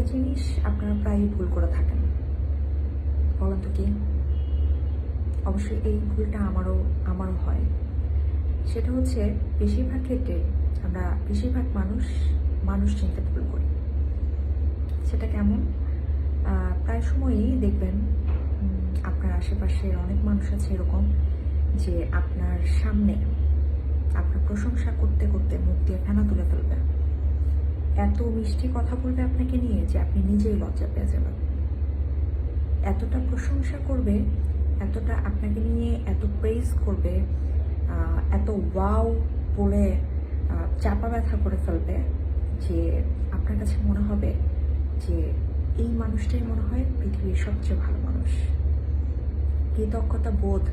একটা জিনিস আপনারা প্রায়ই ভুল করে থাকেন। বলেন তো কি? অবশ্যই এই ভুলটা আমারও আমারও হয়। সেটা হচ্ছে বেশিরভাগ ক্ষেত্রে আমরা বেশিরভাগ মানুষ মানুষ চিনতে ভুল করি। সেটা কেমন? প্রায় সময়ই দেখবেন আপনার আশেপাশে অনেক মানুষ আছে এরকম যে আপনার সামনে আপনার প্রশংসা করতে করতে মুখ দিয়ে ফেনা তুলে ফেলবে। এত মিষ্টি কথা বলবে আপনাকে নিয়ে যে আপনি নিজেই লজ্জা পেয়ে যাবেন। এতটা প্রশংসা করবে, এতটা আপনাকে নিয়ে এত প্রেজ করবে এত ওয়াও বলে চাপা ব্যথা করে ফেলবে যে আপনার কাছে মনে হবে যে এই মানুষটাই মনে হয় পৃথিবীর সবচেয়ে ভালো মানুষ। কৃতজ্ঞতা বোধ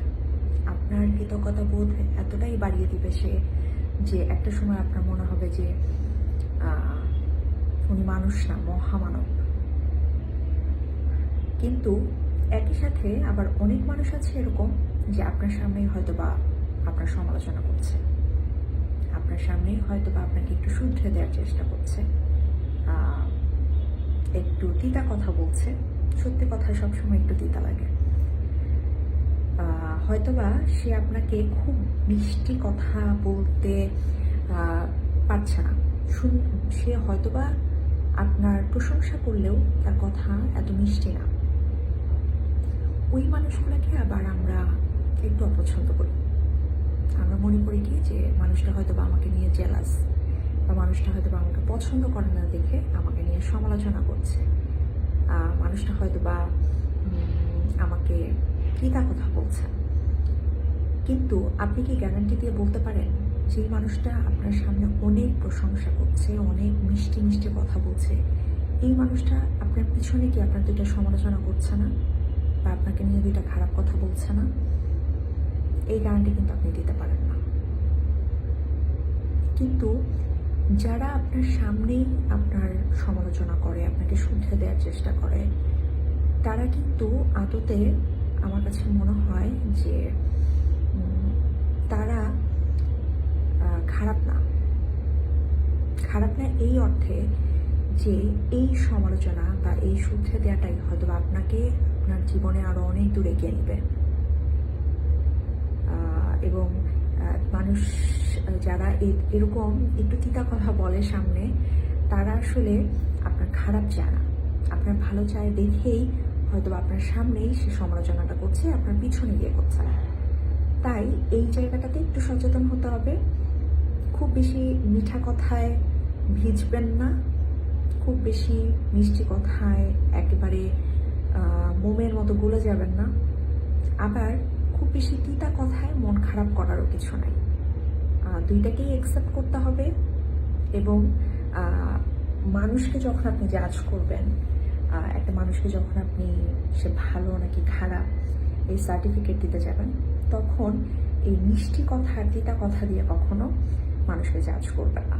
আপনার কৃতজ্ঞতা বোধ এতটাই বাড়িয়ে দিবে সে যে একটা সময় আপনার মনে হবে যে উনি মানুষ না, মহামানব। কিন্তু একই সাথে আবার অনেক মানুষ আছে এরকম যে আপনার সামনেই হয়তো বা আপনার সমালোচনা করছে। আপনার সামনেই হয়তো বা আপনাকে একটু শুধরে দেওয়ার চেষ্টা করছে। একটু তিতা কথা বলছে। সত্যি কথা সবসময় একটু তিতা লাগে। হয়তোবা সে আপনাকে খুব মিষ্টি কথা বলতে পারছে না। সে হয়তোবা আপনার প্রশংসা করলেও তার কথা এত মিষ্টি না। ওই মানুষগুলোকে আবার আমরা একটু অপছন্দ করি। আমরা মনে করি কি যে, মানুষটা হয়তো বা আমাকে নিয়ে জেলাস বা মানুষটা হয়তো বা আমাকে পছন্দ করে না দেখে আমাকে নিয়ে সমালোচনা করছে। মানুষটা হয়তো বা আমাকে কৃতা কথা বলছে? কিন্তু আপনি কি গ্যারান্টি দিয়ে বলতে পারেন যে মানুষটা আপনার সামনে অনেক প্রশংসা করছে, অনেক মিষ্টি মিষ্টি কথা বলছে, এই মানুষটা আপনার পিছনে কি আপনার দুইটা সমালোচনা করছে না? বা আপনাকে নিয়ে দুইটা খারাপ কথা বলছে না? এই গ্যারান্টি কিন্তু আপনি দিতে পারেন না। কিন্তু যারা আপনার সামনেই আপনার সমালোচনা করে, আপনাকে শুদ্ধে দেওয়ার চেষ্টা করে, তারা কিন্তু আদতে আমার কাছে মনে হয় যে খারাপ না এই অর্থে যে এই সমালোচনা বা এই সূত্রে দেওয়াটাই হয়তো আপনাকে আপনার জীবনে আরও অনেক দূরে এগিয়ে নেবে। এবং মানুষ, যারা এরকম একটু তিতা কথা বলে সামনে, তারা আসলে আপনার খারাপ চায় না। আপনার ভালো চায় দেখেই হয়তো আপনার সামনেই সে সমালোচনাটা করছে, আপনার পিছনে গিয়ে করছে। তাই এই জায়গাটাতে একটু সচেতন হতে হবে। খুব বেশি মিঠা কথায় ভিজবেন না। খুব বেশি মিষ্টি কথায় একেবারে মোমের মতো গলে যাবেন না। আবার খুব বেশি তিতা কথায় মন খারাপ করারও কিছু নাই। দুইটাকেই অ্যাকসেপ্ট করতে হবে এবং মানুষকে যখন আপনি জাজ করবেন একটা মানুষকে যখন আপনি, সে ভালো নাকি খারাপ এই সার্টিফিকেট দিতে যাবেন, তখন এই মিষ্টি কথা তিতা কথা দিয়ে কখনো মানুষকে জাজ করবেন না।